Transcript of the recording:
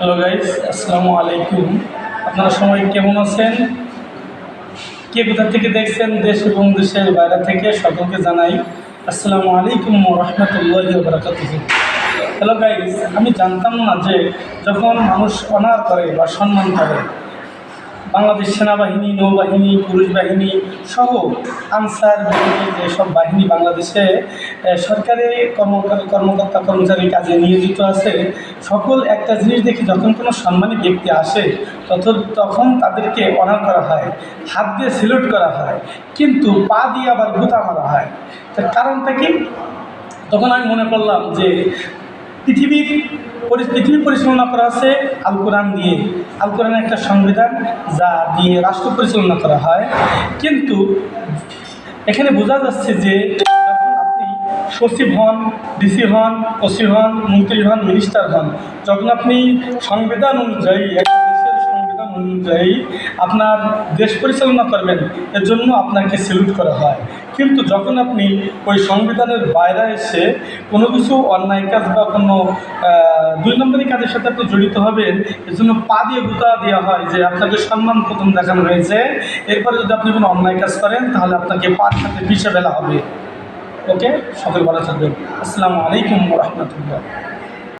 Hello guys আসসালামু আলাইকুম আপনারা সবাই কেমন আছেন? কে কোথা থেকে দেখছেন? দেশ এবং দেশের বাইরে থেকে সকলকে জানাই আসসালামু আলাইকুম রহমতুল্লাহ বরকাতুহ। হ্যালো গাইস আমি জানতাম না যে যখন মানুষ অনার করে বা সম্মান করে বাংলাদেশ সেনাবাহিনী, নৌবাহিনী, পুলিশ বাহিনী সহ আনসার বাহিনী, যেসব বাহিনী বাংলাদেশে সরকারি কর্মকর্তা কর্মকর্তা কর্মচারী কাজে নিয়োজিত আছে, সকল একটা জিনিস দেখি যখন কোনো সম্মানী ব্যক্তি আসে তখন তখন তাদেরকে অনার করা হয়, হাত দিয়ে সিলুট করা হয়, কিন্তু পা দিয়ে আবার গুতা মারা হয়। তার কারণটা কি? তখন আমি মনে করলাম যে পৃথিবীর পৃথিবী পরিচালনা করা আছে আল কোরআন দিয়ে। আল কোরআন একটা সংবিধান যা দিয়ে রাষ্ট্র পরিচালনা করা হয়। কিন্তু এখানে বোঝা যাচ্ছে যে সচিব হন, ডিসি হন, ওসি হন, মন্ত্রী হন, মিনিস্টার হন। যখন আপনি সংবিধান অনুযায়ী অনুযায়ী আপনার দেশ পরিচালনা করবেন এর জন্য আপনাকে সেলুট করা হয়। কিন্তু যখন আপনি ওই সংবিধানের বাইরে এসে কোনো কিছু অন্যায় কাজ বা কোনো দুই নম্বরই কাজের সাথে আপনি জড়িত হবেন এর জন্য পা দিয়ে গুতা দেওয়া হয় যে আপনাকে সম্মান প্রথম দেখানো হয়েছে। এরপরে যদি আপনি কোনো অন্যায় কাজ করেন, তাহলে আপনাকে পার সাথে পিছিয়ে ফেলা হবে। ওকে? সকল ভালো থাকবেন। আসসালামু আলাইকুম রহমতুল্লাহ।